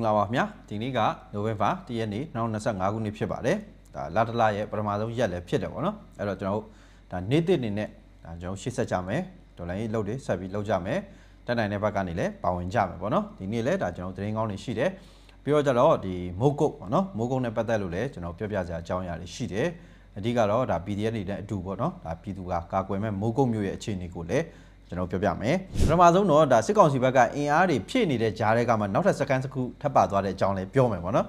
င်္ဂလာပါခင်ဗျာဒီနေ့ကနိုဝင်ဘာ10ရက်နေ့2025ခုနှစ်ဖြစ်ပါတယ်ဒါလာတလရဲ့ပထမဆုံးရက်လည်းဖြစ်တယ်ပေါ့နော်အဲ့တော့ကျွန်တော်တို့ဒါနေ့တစ်အနေနဲ့ဒါကျွန်တော်ရှေ့ဆက်ကြမယ်ဒေါ်လာရေးလုပ်တွေဆက်ပြီးလုပ်ကြမယ်တက်နိုင်တဲ့ဘက်ကနေလည်းပါဝင်ကြမယ်ပေါ့နော်ဒီနေ့လည်းဒါကျွန်တော်သတင်းကောင်းတွေရှိတယ်ပြီးတော့ကျတော့ဒီမိုးကုတ်ပေါ့နော်မိုးကုတ်နဲ့ပတ်သက်လို့လည်းကျွန်တော်ပြောပြစရာအကြောင်းအရာတွေရှိတယ်အဓိကတော့ဒါ PDF တွေနဲ့အတူပေါ့နော်ဒါပြည်သူကကာကွယ်မဲ့မိုးကုတ်မျိုးရဲ့အခြေအနေကိုလည်း ကျွန်တော်ပြောပြမယ်ပထမဆုံးတော့ဒါစစ်ကောင်စီဘက်ကအင်အားတွေဖြည့်နေတဲ့ဂျားတွေကမှနောက်ထပ်စကန်တစ်ခုထပ်ပါသွားတဲ့အကြောင်းလည်းပြောမယ်ပေါ့နော်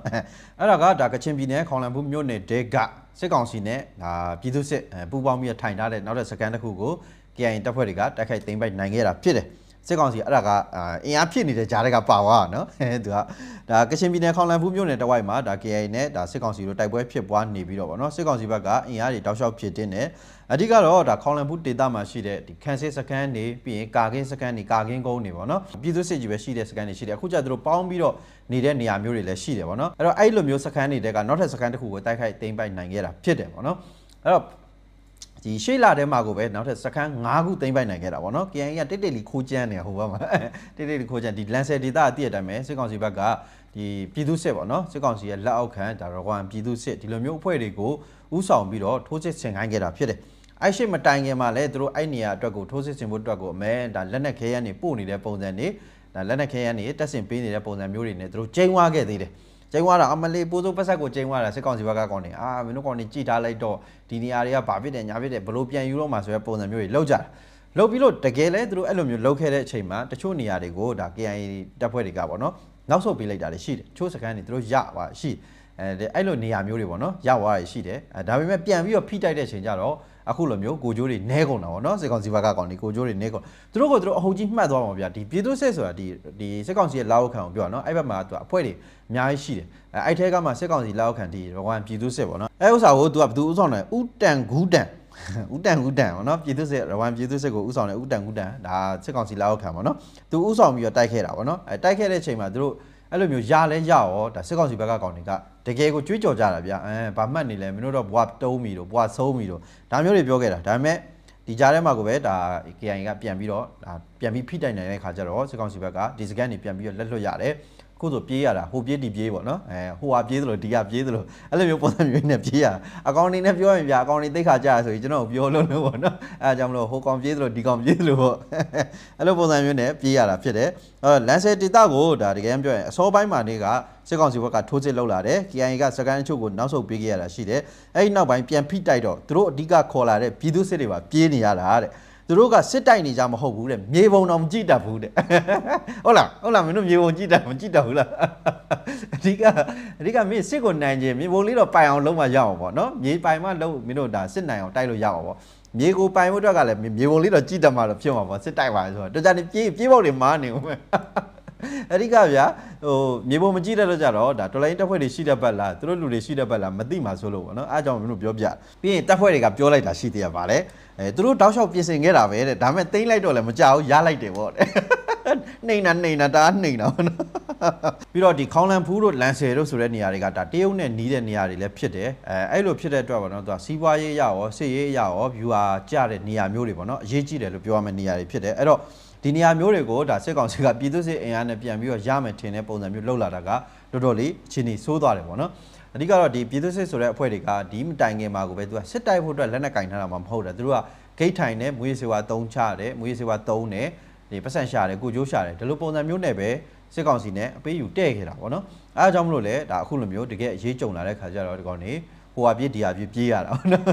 အဲ့ဒါကဒါကချင်ပြည်နယ်ခေါင်လန်ဘူးမြို့နယ်ဒေကစစ်ကောင်စီနဲ့ဒါပြည်သူစစ်ပူးပေါင်းပြီးထိုင်ထားတဲ့နောက်ထပ်စကန်တစ်ခုကို KIA တပ်ဖွဲ့တွေကတိုက်ခိုက်သိမ်းပိုက်နိုင်ခဲ့တာဖြစ်တယ် စစ်ကောင်စီအဲ့ဒါကအင်အားဖြစ်နေတဲ့ဂျားတွေကပါသွားတာနော်သူကဒါကချင်ပြည်နယ်ခေါင်လန်ဘူးမြို့နယ်တဝိုက်မှာဒါ KIA နဲ့ဒါစစ်ကောင်စီတို့တိုက်ပွဲဖြစ်ပွားနေပြီးတော့ဗောနော်စစ်ကောင်စီဘက်ကအင်အားတွေတောက်လျှောက်ဖြစ်တင်းတယ်အဓိကတော့ဒါခေါင်လန်ဘူးဒေသမှာရှိတဲ့ဒီခန်စစ်စကန်နေပြီးရင်ကာကင်းစကန်နေကာကင်းကုန်းနေဗောနော်ပြည်သူစစ်ကြီးပဲရှိတဲ့စကန်နေရှိတယ်အခုကျသူတို့ပေါင်းပြီးတော့နေတဲ့နေရာမျိုးတွေလည်းရှိတယ်ဗောနော်အဲ့တော့အဲ့လိုမျိုးစကန်နေတဲ့ကနောက်ထပ်စကန်တစ်ခုကိုတိုက်ခိုက်သိမ်းပိုက်နိုင်ခဲ့တာဖြစ်တယ်ဗောနော်အဲ့တော့ ဒီရှေ့လာထဲမှာကိုပဲနောက်ထပ်စခန်း၅ခုသိမ်းပိုက်နိုင်ခဲ့တာပေါ့နော် KN ကတိတ်တိတ်လီခိုးကျန်းနေတာဟိုဘက်မှာတိတ်တိတ်လီခိုးကျန်းဒီလန်ဆယ်ဒေတာအတိအတိုင်းပဲစစ်ကောင်စီဘက်ကဒီပြည်သူစစ်ပေါ့နော်စစ်ကောင်စီရဲ့လက်အောက်ခံဒါရကွန်ပြည်သူစစ်ဒီလိုမျိုးအဖွဲ့တွေကိုဥဆောင်ပြီးတော့ထိုးစစ်ဆင်ခိုင်းခဲ့တာဖြစ်တယ်အဲ့ရှိမတိုင်ခင်မှာလည်းသူတို့အဲ့နေရာအတွက်ကိုထိုးစစ်ဆင်ဖို့အတွက်ကိုအမဲဒါလက်နက်ခဲရန်နေပို့နေတဲ့ပုံစံတွေဒါလက်နက်ခဲရန်နေတက်ဆင်ပေးနေတဲ့ပုံစံမျိုးတွေနဲ့သူတို့ကျင်းဝါခဲ့သေးတယ် ကျင်းသွားတာအမလေးပိုးစိုးပတ်ဆက်ကိုကျင်းသွားတာစစ်ကောင်စီဘက်ကကောင်းနေအာမင်းတို့ကောင်းနေကြည်ထားလိုက်တော့ဒီနေရာတွေကဘာဖြစ်တယ်ညာဖြစ်တယ်ဘလို့ပြန်ယူတော့မှဆိုရဲပုံစံမျိုးတွေလောက်ကြတာလောက်ပြီးလို့တကယ်လဲသူတို့အဲ့လိုမျိုးလောက်ခဲ့တဲ့အချိန်မှာတချို့နေရာတွေကိုဒါ KIA တပ်ဖွဲ့တွေကပေါ့နော်နောက်ဆုတ်ပေးလိုက်တာတွေရှိတယ်ချို့စကန်တွေသူတို့ရပါရှိအဲအဲ့လိုနေရာမျိုးတွေပေါ့နော်ရသွားရရှိတယ်အဲဒါပေမဲ့ပြန်ပြီးတော့ဖိတိုက်တဲ့အချိန်ကျတော့ အခုလိုမျိုးကိုကြိုးတွေနဲကုန်တာပေါ့နော်စစ်ကောင်စီဘက်ကကောင်ဒီကိုကြိုးတွေနဲကုန်သူတို့ကသူတို့အဟုတ်ကြီးမှတ်သွားမှာဗျာဒီပြည်သူစစ်ဆိုတာဒီဒီစစ်ကောင်စီရဲ့လောက်ခံကိုပြောတာနော်အဲ့ဘက်မှာသူအဖွဲ့တွေအများကြီးရှိတယ်အဲအဲ့ထဲကမှစစ်ကောင်စီလောက်ခံဒီရဝန်ပြည်သူစစ်ပေါ့နော်အဲ့ဥစ္စာကိုသူကဘယ်သူဥဆောင်လဲဥတန်ဂူတန်ဥတန်ဥတန်ပေါ့နော်ပြည်သူစစ်ရဝန်ပြည်သူစစ်ကိုဥဆောင်တယ်ဥတန်ဥတန်ဒါစစ်ကောင်စီလောက်ခံပေါ့နော်သူဥဆောင်ပြီးတော့တိုက်ခဲ့တာပေါ့နော်အဲတိုက်ခဲ့တဲ့အချိန်မှာသူတို့ အဲ့လိုမျိုးရလဲရရောဒါစစ်ကောင်စီဘက်ကကောင်တွေကတကယ်ကိုကြွေးကြော်ကြတာဗျအဲဘာမှတ်နေလဲမင်းတို့တော့ဘွားတုံးမီတော့ဘွားဆုံးမီတော့ဒါမျိုးတွေပြောခဲ့တာဒါပေမဲ့ဒီကြားထဲမှာကိုပဲဒါ KIA ကပြန်ပြီးတော့ဒါပြန်ပြီးဖိတိုက်နိုင်တဲ့ခါကျတော့စစ်ကောင်စီဘက်ကဒီစကန်နေပြန်ပြီးတော့လက်လွတ်ရတယ် ခုဆိုပြေးရတာဟိုပြေးဒီပြေးပေါ့နော်အဲဟိုဟာပြေးသလိုဒီကပြေးသလိုအဲ့လိုမျိုးပုံစံမျိုးနဲ့ပြေးရအကောင့်နေနဲ့ပြောရင်ဗျာအကောင့်နေသိခါကြရဆိုရင်ကျွန်တော်ပြောလို့လို့ပေါ့နော်အဲကြောင့်မလို့ဟိုကောင်ပြေးသလိုဒီကောင်ပြေးသလိုပေါ့အဲ့လိုပုံစံမျိုးနဲ့ပြေးရတာဖြစ်တယ်အဲလန်ဆယ်ဒေတာကိုဒါတကယ်ပြောရင်အစောပိုင်းမှာနေကစစ်ကောင်စီဘက်ကထိုးစစ်လုပ်လာတယ် KIA ကစကန်အချို့ကိုနောက်ဆုတ်ပေးခဲ့ရတာရှိတယ်အဲ့ဒီနောက်ပိုင်းပြန်ဖိတိုက်တော့သူတို့အဓိကခေါ်လာတဲ့ပြည်သူစစ်တွေပါပြေးနေရတာတဲ့ သူတို့ကစစ်တိုက်နေကြမဟုတ်ဘူးတဲ့မြေပုံတော့မကြည့်တတ်ဘူးတဲ့ဟုတ်လားဟုတ်လားမင်းတို့မြေပုံကြည့်တတ်မကြည့်တတ်ဘူးလားအဓိကအဓိကမင်းစစ်ကိုနိုင်ခြင်းမြေပုံလေးတော့ပိုင်အောင်လုံးမရအောင်ပေါ့နော်မြေပိုင်မှလုံးမင်းတို့ဒါစစ်နိုင်အောင်တိုက်လို့ရအောင်ပေါ့မြေကိုပိုင်ဖို့အတွက်ကလည်းမြေပုံလေးတော့ကြည့်တတ်မှတော့ဖြစ်မှာပေါ့စစ်တိုက်ပါဆိုတော့တကြနေပြေးပြေးပေါက်တွေမားနေဦးမယ် အဓိကဗျာဟိုမြေပုံမကြည့်တဲ့တော့ကြတော့ဒါတော်လိုင်းတက်ဖွဲ့တွေရှိတဲ့ဘက်လားသူတို့လူတွေရှိတဲ့ဘက်လားမသိမှဆိုလို့ပေါ့နော်အားကြောင့်မင်းတို့ပြောပြပြီးရင်တက်ဖွဲ့တွေကပြောလိုက်တာရှိသေးရပါလေအဲသူတို့တောက်လျှောက်ပြင်ဆင်ခဲ့တာပဲတဲ့ဒါပေမဲ့တိမ့်လိုက်တော့လည်းမကြောက်ရလိုက်တယ်ပေါ့တဲ့နှိမ်တာနှိမ်တာဒါနှိမ်တာပေါ့နော်ပြီးတော့ဒီခေါင်းလန်ဖူးတို့လန်ဆယ်တို့ဆိုတဲ့နေရာတွေကဒါတရုတ်နဲ့နီးတဲ့နေရာတွေလည်းဖြစ်တယ်အဲအဲ့လိုဖြစ်တဲ့အတွက်ပေါ့နော်သူကစီးပွားရေးရရောစစ်ရေးရရော viewer ကြတဲ့နေရာမျိုးတွေပေါ့နော်အရေးကြီးတယ်လို့ပြောရမယ့်နေရာတွေဖြစ်တယ်အဲ့တော့ ဒီနေရာမျိုးတွေကိုဒါစစ်ကောင်စီကပြည်သူစစ်အင်အားနဲ့ပြန်ပြီးတော့ရမယ်ထင်တဲ့ပုံစံမျိုးလှုပ်လာတာကတော်တော်လေးအခြေအနေဆိုးသွားတယ်ပေါ့နော်အဓိကတော့ဒီပြည်သူစစ်ဆိုတဲ့အဖွဲ့တွေကဒီမတိုင်ခင်မှာကိုပဲသူကစစ်တိုက်ဖို့အတွက်လက်နက်ကင်ထားတာမှမဟုတ်တာသူတို့ကဂိတ်ထိုင်နဲ့မွေးစေဝါတုံးချတယ်မွေးစေဝါတုံးတယ်ဒီပတ်စံရှာတယ်ကိုကျိုးရှာတယ်ဒီလိုပုံစံမျိုးနဲ့ပဲစစ်ကောင်စီနဲ့အပေးယူတဲ့ခဲ့တာပေါ့နော်အဲအကြောင်းမလို့လေဒါအခုလိုမျိုးတကယ်အရေးကြုံလာတဲ့ခါကျတော့ဒီကောင်နေ ဟိုဟာပြေးဒီဟာပြေးပြေးရတာပေါ့နော်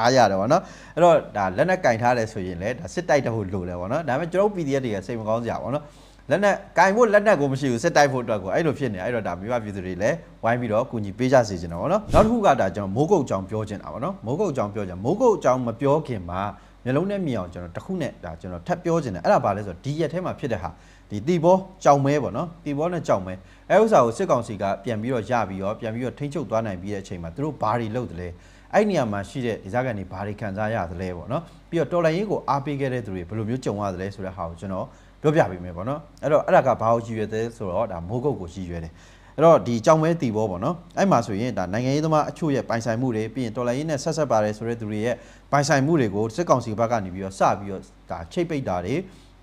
အားရတယ်ပေါ့နော်အဲ့တော့ဒါလက်နက်ကင်ထားတယ်ဆိုရင်လေဒါစစ်တိုက်တဲ့ဟိုလိုတယ်ပေါ့နော်ဒါပေမဲ့ကျွန်တော် PDF တွေကစိတ်မကောင်းစရာပေါ့နော်လက်နက်ကင်ဖို့လက်နက်ကိုမရှိဘူးစစ်တိုက်ဖို့အတွက်ကိုအဲ့လိုဖြစ်နေအဲ့တော့ဒါမိဘပြည်သူတွေလည်းဝိုင်းပြီးတော့ကူညီပေးကြစေချင်တယ်ပေါ့နော်နောက်တစ်ခုကဒါကျွန်တော်မိုးကုတ်ကြောင်ပြောချင်တာပေါ့နော်မိုးကုတ်ကြောင်ပြောချင်မိုးကုတ်ကြောင်မပြောခင်မှာမျိုးလုံးနဲ့မြင်အောင်ကျွန်တော်တစ်ခုနဲ့ဒါကျွန်တော်ထပ်ပြောချင်တယ်အဲ့ဒါဘာလဲဆိုတော့ဒီရက်ထဲမှာဖြစ်တဲ့ဟာ ဒီတီဘောကြောင်မဲပေါ့နော်တီဘောနဲ့ကြောင်မဲအဲဥစ္စာကိုစစ်ကောင်စီကပြန်ပြီးတော့ရပြီးတော့ပြန်ပြီးတော့ထိန်းချုပ်သွားနိုင်ပြီးတဲ့အချိန်မှာသူတို့ဘာတွေလုပ်တယ်လဲအဲ့နေရာမှာရှိတဲ့ဒီဇာကန်တွေဘာတွေခံစားရသလဲပေါ့နော်ပြီးတော့တော်လိုင်းရေးကိုအားပေးခဲ့တဲ့သူတွေဘယ်လိုမျိုးကြုံရသလဲဆိုတဲ့ဟာကိုကျွန်တော်ပြောပြပေးမယ်ပေါ့နော်အဲ့တော့အဲ့ဒါကဘာကိုရည်ရွယ်တယ်ဆိုတော့ဒါမိုးကုတ်ကိုရည်ရွယ်တယ်အဲ့တော့ဒီကြောင်မဲတီဘောပေါ့နော်အဲ့မှာဆိုရင်ဒါနိုင်ငံရေးသမားအချို့ရဲ့ပိုင်ဆိုင်မှုတွေပြီးရင်တော်လိုင်းရေးနဲ့ဆက်ဆက်ပါတယ်ဆိုတဲ့သူတွေရဲ့ပိုင်ဆိုင်မှုတွေကိုစစ်ကောင်စီဘက်ကနေပြီးတော့စပြီးတော့ဒါချိတ်ပိတ်တာတွေ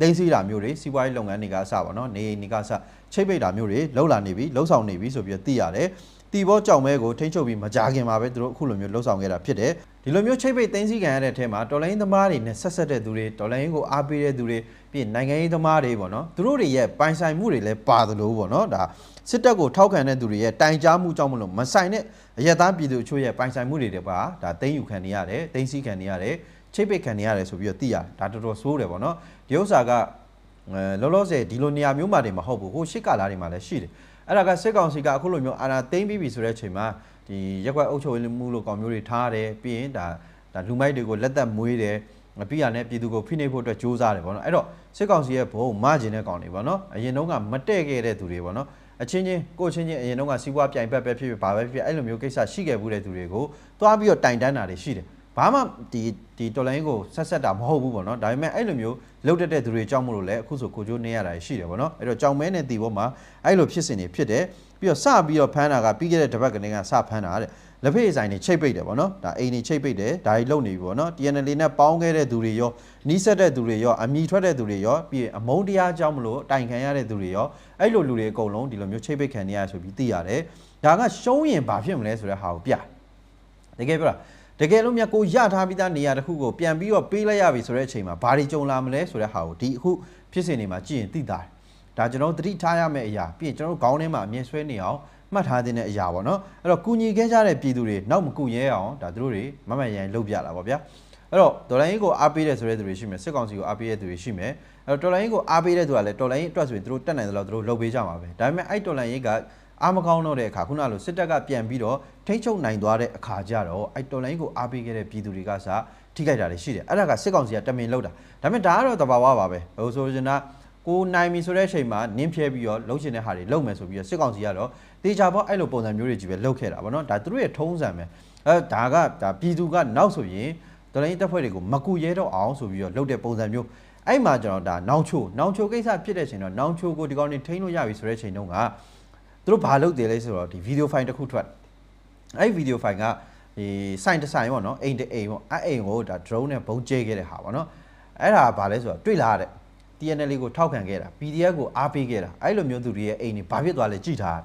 လိမ့်စီးတာမျိုးတွေစီးပွားရေးလုပ်ငန်းတွေကစပါတော့နေနေကစချိတ်ပိတ်တာမျိုးတွေလှုပ်လာနေပြီလှုပ်ဆောင်နေပြီဆိုပြီးတော့သိရတယ်တီဘောကြောင်မဲကိုထိန်းချုပ်ပြီးမကြခင်မှာပဲသူတို့အခုလိုမျိုးလှုပ်ဆောင်ခဲ့တာဖြစ်တယ်ဒီလိုမျိုးချိတ်ပိတ်သိမ်းစည်းခံရတဲ့အထက်မှာတော်လိုင်းသမားတွေနဲ့ဆက်ဆက်တဲ့သူတွေတော်လိုင်းကိုအားပေးတဲ့သူတွေပြီးရင်နိုင်ငံရေးသမားတွေပေါ့နော်သူတို့တွေရဲ့ပိုင်ဆိုင်မှုတွေလည်းပါသလိုပေါ့နော်ဒါစစ်တပ်ကိုထောက်ခံတဲ့သူတွေရဲ့တိုင်ကြားမှုကြောင့်မလို့မဆိုင်တဲ့အရက်သားပြည်သူအချို့ရဲ့ပိုင်ဆိုင်မှုတွေတွေပါဒါသိမ်းယူခံနေရတယ်သိမ်းစည်းခံနေရတယ်ချိတ်ပိတ်ခံနေရတယ်ဆိုပြီးတော့သိရတယ်ဒါတော်တော်ဆိုးတယ်ပေါ့နော် ဒီဥစ္စာကအဲလောလောဆယ်ဒီလိုနေရာမျိုးမှာတွေမဟုတ်ဘူးဟိုရှစ်ကာလာတွေမှာလည်းရှိတယ်အဲ့ဒါကစစ်ကောင်စီကအခုလိုမျိုးအာဏာသိမ်းပြီးပြီဆိုတဲ့အချိန်မှာဒီရက်ကွက်အုပ်ချုပ်ရေးမှုလို့ကောင်မျိုးတွေထားတယ်ပြီးရင်ဒါဒါလူမိုက်တွေကိုလက်သက်မွေးတယ်ပြီးရနဲ့ပြည်သူကိုဖိနှိပ်ဖို့အတွက်စ조사တယ်ပေါ့နော်အဲ့တော့စစ်ကောင်စီရဲ့ဘုံမကျင်တဲ့ကောင်တွေပေါ့နော်အရင်တုန်းကမတဲ့ခဲ့တဲ့သူတွေပေါ့နော်အချင်းချင်းကိုချင်းချင်းအရင်တုန်းကစီးပွားပြိုင်ဘက်ပဲဖြစ်ဖြစ်ဘာပဲဖြစ်ဖြစ်အဲ့လိုမျိုးကိစ္စရှိခဲ့ဘူးတဲ့သူတွေကိုသွားပြီးတော့တိုင်တန်းတာတွေရှိတယ် ဘာမှဒီဒီတော်လိုင်းကိုဆက်ဆက်တာမဟုတ်ဘူးပေါ့နော်ဒါပေမဲ့အဲ့လိုမျိုးလှုပ်တက်တဲ့သူတွေကြောင့်မလို့လဲအခုဆိုကိုကျိုးနေရတာရှိတယ်ပေါ့နော်အဲ့တော့ကြောင်မဲနဲ့တီဘောမှာအဲ့လိုဖြစ်စဉ်တွေဖြစ်တယ်ပြီးတော့စပြီးတော့ဖမ်းတာကပြီးခဲ့တဲ့တစ်ပတ်ကနေကစဖမ်းတာတဲ့လက်ဖေးဆိုင်တွေချိတ်ပိတ်တယ်ပေါ့နော်ဒါအိမ်တွေချိတ်ပိတ်တယ်ဒါတွေလုံနေပြီပေါ့နော် TNL နဲ့ပေါင်းခဲ့တဲ့သူတွေရောနီးစက်တဲ့သူတွေရောအမိထွက်တဲ့သူတွေရောပြီးရင်အမုန်းတရားကြောင့်မလို့တိုင်ခံရတဲ့သူတွေရောအဲ့လိုလူတွေအကုန်လုံးဒီလိုမျိုးချိတ်ပိတ်ခံနေရဆိုပြီးသိရတယ်ဒါကရှုံးရင်ဘာဖြစ်မလဲဆိုတဲ့ဟာကိုပြတယ်တကယ်ပြောတာ တကယ်လို့မြတ်ကိုရထားပြီးသားနေရာတစ်ခုကိုပြန်ပြီးတော့ပေးလိုက်ရပြီဆိုတဲ့အချိန်မှာဘာတွေကြုံလာမလဲဆိုတဲ့ဟာကိုဒီအခုဖြစ်စဉ်တွေမှာကြည့်ရင်သိတာတယ်ဒါကျွန်တော်တို့သတိထားရမယ့်အရာပြီးရင်ကျွန်တော်တို့ခေါင်းထဲမှာအမြင်ဆွဲနေအောင်မှတ်ထားတဲ့အရာပေါ့နော်အဲ့တော့ကုညီခဲ့ကြတဲ့ပြည်သူတွေနောက်မကုရဲအောင်ဒါသူတို့တွေမမတ်ရန်လုပ်ပြလာပါဗျာအဲ့တော့ဒေါ်လာရင်းကိုအားပေးတဲ့ဆိုတဲ့သူတွေရှိမယ်စစ်ကောင်စီကိုအားပေးတဲ့သူတွေရှိမယ်အဲ့တော့ဒေါ်လာရင်းကိုအားပေးတဲ့သူကလည်းဒေါ်လာရင်းအတွက်ဆိုရင်သူတို့တက်နိုင်တယ်လို့သူတို့လုပ်ပေးကြမှာပဲဒါပေမဲ့အဲ့ဒေါ်လာရင်းက အားမကောင်းတော့တဲ့အခါခုနလိုစစ်တပ်ကပြန်ပြီးတော့ထိန်းချုပ်နိုင်သွားတဲ့အခါကျတော့အဲ့တော်လိုင်းကိုအားပေးခဲ့တဲ့ပြည်သူတွေကစထိခိုက်တာတွေရှိတယ်အဲ့ဒါကစစ်ကောင်စီကတမင်လောက်တာဒါပေမဲ့ဒါကတော့တဘာဝပါပဲဟိုဆိုချင်တာကိုနိုင်ပြီဆိုတဲ့အချိန်မှာနင်းဖြဲပြီးတော့လှုပ်ရှင်တဲ့ဟာတွေလှုပ်မယ်ဆိုပြီးတော့စစ်ကောင်စီကတော့တေချာပေါ့အဲ့လိုပုံစံမျိုးတွေကြီးပဲလှုပ်ခဲ့တာဗောနော်ဒါသူတို့ရဲ့ထုံးစံပဲအဲဒါကဒါပြည်သူကနောက်ဆိုရင်တော်လိုင်းတပ်ဖွဲ့တွေကိုမကူရဲတော့အောင်ဆိုပြီးတော့လှုပ်တဲ့ပုံစံမျိုးအဲ့မှာကျွန်တော်ဒါနောင်ချိုနောင်ချိုကိစ္စဖြစ်တဲ့ချိန်တော့နောင်ချိုကိုဒီကောင်တွေထိန်းလို့ရပြီဆိုတဲ့ချိန်တုန်းက သူတို့ဘာလုပ်တယ်လဲဆိုတော့ဒီဗီဒီယိုဖိုင်တစ်ခုထွက်အဲ့ဒီဗီဒီယိုဖိုင်ကဒီစိုင်တစ်ဆိုင်ပေါ့နော်အိမ်တစ်အိမ်ပေါ့အဲ့အိမ်ကိုဒါ drone နဲ့ပုံကျဲခဲ့တဲ့ဟာပေါ့နော်အဲ့ဒါဘာလဲဆိုတော့တွေ့လာတဲ့ TNL ကိုထောက်ခံခဲ့တာ PDF ကိုအားပေးခဲ့တာအဲ့လိုမျိုးသူတွေရဲ့အိမ်တွေဘာဖြစ်သွားလဲကြည်ထား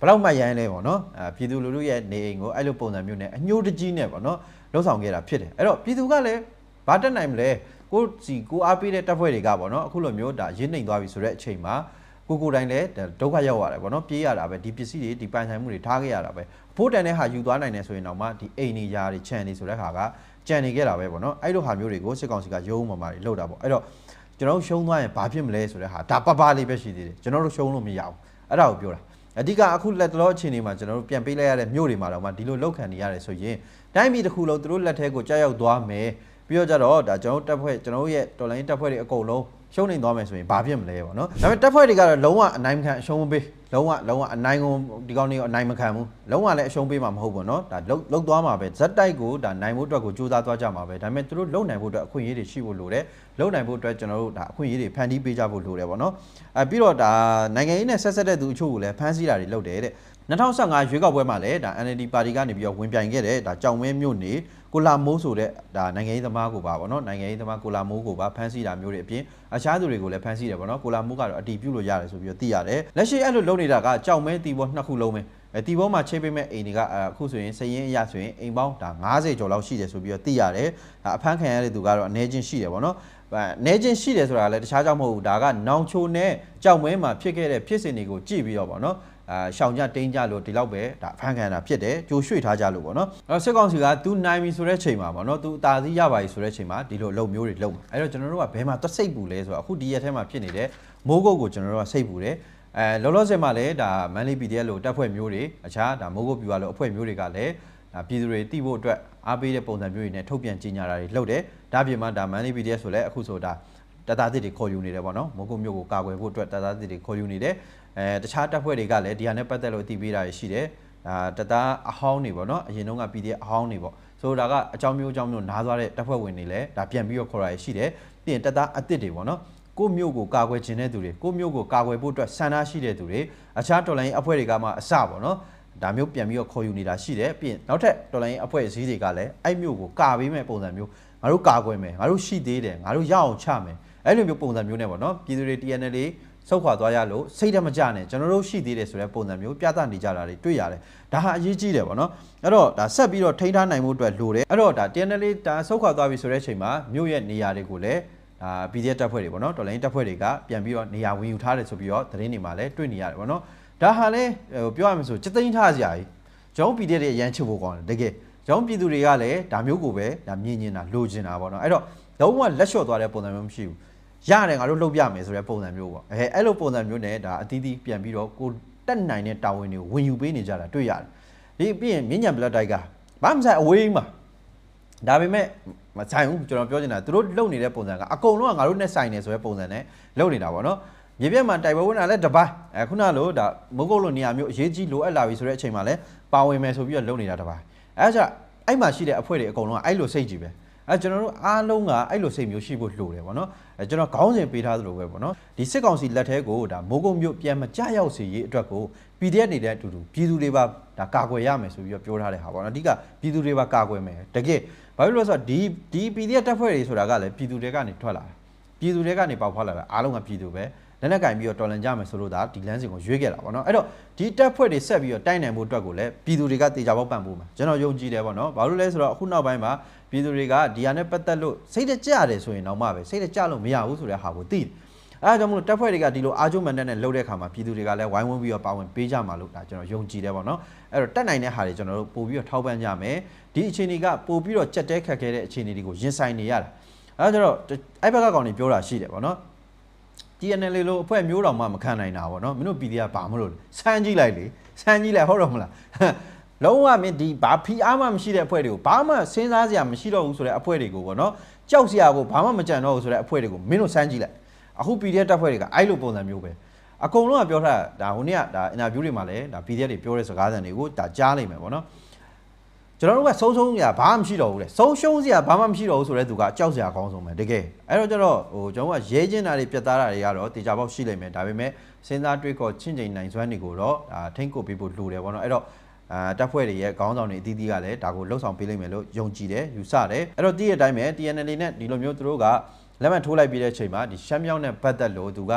ဘယ်တော့မှရိုင်းလဲပေါ့နော်အဲပြည်သူလူထုရဲ့နေအိမ်ကိုအဲ့လိုပုံစံမျိုးနဲ့အညှိုးတကြီးနဲ့ပေါ့နော်လှုပ်ဆောင်ခဲ့တာဖြစ်တယ်အဲ့တော့ပြည်သူကလည်းဘာတက်နိုင်မလဲကိုစီကိုအားပေးတဲ့တပ်ဖွဲ့တွေကပေါ့နော်အခုလိုမျိုးဒါရင်းနှိမ်သွားပြီဆိုတဲ့အချိန်မှာ ကိုကိုတိုင်းလည်းဒုက္ခရောက်ရတယ်ဗောနော်ပြေးရတာပဲဒီပစ္စည်းတွေဒီပိုင်ဆိုင်မှုတွေထားခဲ့ရတာပဲအဖို့တန်တဲ့ဟာယူသွားနိုင်တယ်ဆိုရင်တော့မှဒီအိမ်နေရာတွေခြံနေဆိုတဲ့ဟာကကြံနေခဲ့တာပဲဗောနော်အဲ့လိုဟာမျိုးတွေကိုစစ်ကောင်စီကရုံးမှမှာတွေလောက်တာဗောအဲ့တော့ကျွန်တော်တို့ရှုံးသွားရင်ဘာဖြစ်မလဲဆိုတဲ့ဟာဒါပပလေးပဲရှိသေးတယ်ကျွန်တော်တို့ရှုံးလို့မရဘူးအဲ့ဒါကိုပြောတာအဓိကအခုလက်တလောအခြေအနေမှာကျွန်တော်တို့ပြန်ပေးလိုက်ရတဲ့မြို့တွေမှာတော့မှဒီလိုလောက်ခံနေရတယ်ဆိုရင်တိုင်းပြည်တစ်ခုလုံးသူတို့လက်ထဲကိုကြောက်ရောက်သွားမယ်ပြီးတော့ကြတော့ဒါကျွန်တော်တို့တပ်ဖွဲ့ကျွန်တော်တို့ရဲ့တော်လိုင်းတပ်ဖွဲ့တွေအကုန်လုံး ရှုံးနေသွားမယ်ဆိုရင်ဘာဖြစ်မလဲပေါ့နော်ဒါပေမဲ့တပ်ဖွဲ့တွေကတော့လုံးဝအနိုင်မခံအရှုံးမပေးလုံးဝလုံးဝအနိုင်ကိုဒီကောင်းတွေကိုအနိုင်မခံဘူးလုံးဝလည်းအရှုံးပေးမှာမဟုတ်ဘူးနော်ဒါလုတ်လုတ်သွားမှာပဲဇက်တိုက်ကိုဒါနိုင်ဖို့အတွက်ကိုစူးစမ်းသွားကြမှာပဲဒါပေမဲ့သူတို့လုံနိုင်ဖို့အတွက်အခွင့်အရေးတွေရှိဖို့လိုတယ်လုံနိုင်ဖို့အတွက်ကျွန်တော်တို့ဒါအခွင့်အရေးတွေဖန်တီးပေးကြဖို့လိုတယ်ပေါ့နော်အဲပြီးတော့ဒါနိုင်ငံရေးနဲ့ဆက်ဆက်တဲ့သူအချို့ကိုလည်းဖမ်းဆီးတာတွေလုပ်တယ်တဲ့2015ရွေးကောက်ပွဲမှာလည်းဒါ NLD ပါတီကနေပြီးတော့ဝင်ပြိုင်ခဲ့တဲ့ဒါကြောင်မဲမြို့နေ ကိုလာမိုးဆိုတဲ့ဒါနိုင်ငံရေးသမားကိုပါဗောနော်နိုင်ငံရေးသမားကိုလာမိုးကိုပါဖမ်းဆီးတာမျိုးတွေအပြင်အခြားသူတွေကိုလည်းဖမ်းဆီးတယ်ဗောနော်ကိုလာမိုးကတော့အတီးပြုတ်လို့ရတယ်ဆိုပြီးတော့သိရတယ်လက်ရှိအဲ့လိုလုပ်နေတာကကြောင်မဲတီဘောနှစ်ခုလုံးပဲအဲတီဘောမှာချိတ်ပေးမဲ့အိမ်တွေကအခုဆိုရင်စရင်အရဆိုရင်အိမ်ပေါင်းဒါ90ကျော်လောက်ရှိတယ်ဆိုပြီးတော့သိရတယ်ဒါအဖမ်းခံရတဲ့သူကတော့အနေချင်းရှိတယ်ဗောနော်အဲနေချင်းရှိတယ်ဆိုတာလည်းတခြားကြောင့်မဟုတ်ဘူးဒါကနောင်ချိုနဲ့ကြောက်မဲမှာဖြစ်ခဲ့တဲ့ဖြစ်စဉ်တွေကိုကြည့်ပြီးတော့ဗောနော် အာရှောင်ကြတိန်ကြလို့ဒီလောက်ပဲဒါဖန်ခံတာဖြစ်တယ်ကြိုရွှေ့ထားကြလို့ပေါ့နော်အဲ့တော့စစ်ကောင်စီကသူနိုင်ပြီဆိုတဲ့ချိန်မှာပေါ့နော်သူအသာစီးရပါပြီဆိုတဲ့ချိန်မှာဒီလိုလုံမျိုးတွေလုံအဲ့တော့ကျွန်တော်တို့ကဘယ်မှာသွတ်စိတ်ပူလဲဆိုတော့အခုဒီရက်ထဲမှာဖြစ်နေတဲ့မိုးကုတ်ကိုကျွန်တော်တို့ကစိတ်ပူတယ်အဲလောလောဆယ်မှာလည်းဒါမန်လေး PDF လို့တပ်ဖွဲ့မျိုးတွေအခြားဒါမိုးကုတ်ပြူရလို့အဖွဲ့မျိုးတွေကလည်းဒါပြည်သူတွေတိဖို့အတွက်အားပေးတဲ့ပုံစံမျိုးတွေနဲ့ထုတ်ပြန်ကြေညာတာတွေလုပ်တယ်ဒါပြင်မှာဒါမန်လေး PDF ဆိုလည်းအခုဆိုဒါတသားသစ်တွေခေါ်ယူနေတယ်ပေါ့နော်မိုးကုတ်မျိုးကိုကာကွယ်ဖို့အတွက်တသားသစ်တွေခေါ်ယူနေတယ် အဲတခြားတပ်ဖွဲ့တွေကလည်းဒီဟာနဲ့ပတ်သက်လို့အသိပေးတာရှိတယ်အာတသားအဟောင်းတွေပေါ့နော်အရင်တုန်းက PDF အဟောင်းတွေပေါ့ဆိုတော့ဒါကအကြောင်းမျိုးအကြောင်းမျိုးနားသွားတဲ့တပ်ဖွဲ့ဝင်တွေလည်းဒါပြန်ပြီးတော့ခေါ်ရရှိတယ်ပြီးရင်တသားအစ်စ်တွေပေါ့နော်ကိုမျိုးကိုကာကွယ်ခြင်းတဲ့သူတွေကိုမျိုးကိုကာကွယ်ဖို့အတွက်ဆန္ဒရှိတဲ့သူတွေအခြားတော်လိုင်းအဖွဲ့တွေကမှအစပေါ့နော်ဒါမျိုးပြန်ပြီးတော့ခေါ်ယူနေတာရှိတယ်ပြီးရင်နောက်ထပ်တော်လိုင်းအဖွဲ့အစည်းတွေကလည်းအဲ့မျိုးကိုကာပေးမဲ့ပုံစံမျိုးငါတို့ကာကွယ်မယ်ငါတို့ရှိသေးတယ်ငါတို့ရအောင်ချမယ်အဲ့လိုမျိုးပုံစံမျိုးနဲ့ပေါ့နော်ပြည်သူတွေ TNL တွေ ဆုတ်ခွာသွားရလို့စိတ်တမကြနဲ့ကျွန်တော်တို့ရှိသေးတယ်ဆိုတဲ့ပုံစံမျိုးပြသနေကြတာတွေတွေ့ရတယ်ဒါဟာအရေးကြီးတယ်ပေါ့နော်အဲ့တော့ဒါဆက်ပြီးတော့ထိန်းထားနိုင်မှုအတွက်လိုတယ်အဲ့တော့ဒါ TNL ဒါဆုတ်ခွာသွားပြီဆိုတဲ့အချိန်မှာမြို့ရဲ့နေရာတွေကိုလည်းဒါ PDF တပ်ဖွဲ့တွေပေါ့နော်တော်လိုင်းတပ်ဖွဲ့တွေကပြန်ပြီးတော့နေရာဝင်ယူထားတယ်ဆိုပြီးတော့သတင်းတွေမှာလည်းတွေ့နေရတယ်ပေါ့နော်ဒါဟာလည်းဟိုပြောရမယ်ဆိုစက်သိန်းထားစရာကြီးကျွန်တော် PDF တွေအရန်ချစ်ဖို့ကောင်းတယ်တကယ်ကျွန်တော်ပြည်သူတွေကလည်းဒါမျိုးကိုပဲဒါမြင်နေတာလိုချင်တာပေါ့နော်အဲ့တော့လုံးဝလက်လျှော့သွားတဲ့ပုံစံမျိုးမရှိဘူး ရတယ်ငါတို့လှုပ်ပြမယ်ဆိုတဲ့ပုံစံမျိုးပေါ့အဲအဲ့လိုပုံစံမျိုးနဲ့ဒါအသီးသီးပြန်ပြီးတော့ကိုတက်နိုင်တဲ့တာဝန်တွေကိုဝင်ယူပေးနေကြတာတွေ့ရတယ်ဒီပြီးရင်မြင်းညံဘလက်တိုက်ကဘာမှမဆိုင်အဝေးမှာဒါပေမဲ့မဆိုင်ဘူးကျွန်တော်ပြောချင်တာသူတို့လှုပ်နေတဲ့ပုံစံကအကုန်လုံးကငါတို့နဲ့ဆိုင်နေဆိုတဲ့ပုံစံနဲ့လှုပ်နေတာပေါ့နော်မြေပြက်မှာတိုက်ပွဲဝင်တာလည်းတပိုင်းအဲခုနလိုဒါမုတ်ကုတ်လိုနေရာမျိုးအရေးကြီးလိုအပ်လာပြီဆိုတဲ့အချိန်မှာလည်းပါဝင်မယ်ဆိုပြီးတော့လှုပ်နေတာတပိုင်းအဲဒါကြောင့်အဲ့မှာရှိတဲ့အဖွဲ့တွေအကုန်လုံးကအဲ့လိုစိတ်ကြီးပဲ အဲကျွန်တော်တို့အားလုံးကအဲ့လိုစိတ်မျိုးရှိဖို့လိုတယ်ဗောနော်အဲကျွန်တော်ခေါင်းစဉ်ပေးထားသလိုပဲဗောနော်ဒီစစ်ကောင်စီလက်ထဲကိုဒါမိုးကုတ်မြို့ပြန်မကြရောက်စေရေးအတွက်ကို PDF နေတဲ့အတူတူပြည်သူတွေပါဒါကာကွယ်ရမယ်ဆိုပြီးတော့ပြောထားတဲ့ဟာဗောနော်အဓိကပြည်သူတွေပါကာကွယ်မယ်တကယ်ဘာဖြစ်လို့လဲဆိုတော့ဒီဒီ PDF တပ်ဖွဲ့တွေဆိုတာကလည်းပြည်သူတွေကနေထွက်လာတာပြည်သူတွေကနေပေါက်ဖွာလာတာအားလုံးကပြည်သူပဲ လက်နက်ကင်ပြီးတော့တော်လန်ကြမယ်ဆိုလို့ဒါဒီလမ်းစဉ်ကိုရွေးခဲ့တာဗောနော်အဲ့တော့ဒီတပ်ဖွဲ့တွေဆက်ပြီးတော့တိုက်နိုင်ဖို့အတွက်ကိုလည်းပြည်သူတွေကတေချာပေါက်ပံ့ပိုးမှာကျွန်တော်ယုံကြည်တယ်ဗောနော်ဘာလို့လဲဆိုတော့အခုနောက်ပိုင်းမှာပြည်သူတွေကဒီဟာနဲ့ပတ်သက်လို့စိတ်တကြတယ်ဆိုရင်တော့မှပဲစိတ်တကြလို့မရဘူးဆိုတဲ့ဟာကိုသိတယ်အဲဒါကြောင့်မလို့တပ်ဖွဲ့တွေကဒီလိုအာကျုံမန်တက်နဲ့လှုပ်တဲ့ခါမှာပြည်သူတွေကလည်းဝိုင်းဝန်းပြီးတော့ပါဝင်ပေးကြမှာလို့ဒါကျွန်တော်ယုံကြည်တယ်ပေါ့နော်အဲ့တော့တက်နိုင်တဲ့ဟာတွေကျွန်တော်တို့ပို့ပြီးတော့ထောက်ပံ့ကြမယ်ဒီအခြေအနေကပို့ပြီးတော့ကြက်တဲခတ်ခဲတဲ့အခြေအနေတွေကိုရင်ဆိုင်နေရတာအဲဒါကြတော့အဲ့ဘက်ကကောင်တွေပြောတာရှိတယ်ပေါ့နော် TNL လို့အဖွဲ့မျိုးတော်မှမခံနိုင်တာပေါ့နော်မင်းတို့ PDF ဘာမလို့လဲစမ်းကြည့်လိုက်လေစမ်းကြည့်လိုက်ဟုတ်တော့မလားလုံးဝမင်းဒီဘာဖီအားမှမရှိတဲ့အဖွဲ့တွေကိုဘာမှစဉ်းစားစရာမရှိတော့ဘူးဆိုတဲ့အဖွဲ့တွေကိုပေါ့နော်ကြောက်စရာကိုဘာမှမကြံတော့ဘူးဆိုတဲ့အဖွဲ့တွေကိုမင်းတို့စမ်းကြည့်လိုက်အခု PDF တပ်ဖွဲ့တွေကအဲ့လိုပုံစံမျိုးပဲအကုန်လုံးကပြောထားတာဒါဟိုနေ့ကဒါအင်တာဗျူးတွေမှာလည်းဒါ PDF တွေပြောတဲ့စကားသံတွေကိုဒါကြားနိုင်မယ်ပေါ့နော် ကျွန်တော်တို့ကဆုံးရှုံးစရာဘာမှမရှိတော့ဘူးလေဆုံးရှုံးစရာဘာမှမရှိတော့ဘူးဆိုတဲ့သူကကြောက်စရာကောင်းဆုံးပဲတကယ်အဲ့တော့ကျတော့ဟိုကျွန်တော်ကရဲကျင်းတာတွေပြတ်သားတာတွေကတော့တေချာပေါက်ရှိလိမ့်မယ်ဒါပေမဲ့စဉ်းစားတွေးခေါ်ချင့်ချိန်နိုင်စွမ်းတွေကိုတော့ဒါထိမ့်ကိုပေးဖို့လိုတယ်ပေါ့နော်အဲ့တော့အာတပ်ဖွဲ့တွေရဲ့ခေါင်းဆောင်တွေအသီးသီးကလည်းဒါကိုလှုပ်ဆောင်ပေးလိမ့်မယ်လို့ယုံကြည်တယ်ယူဆတယ်အဲ့တော့တည့်ရတိုင်းပဲ TNL နဲ့ဒီလိုမျိုးသူတို့ကလက်မှတ်ထိုးလိုက်ပြီးတဲ့အချိန်မှာဒီရှမ်းမြောင်းနဲ့ပတ်သက်လို့သူက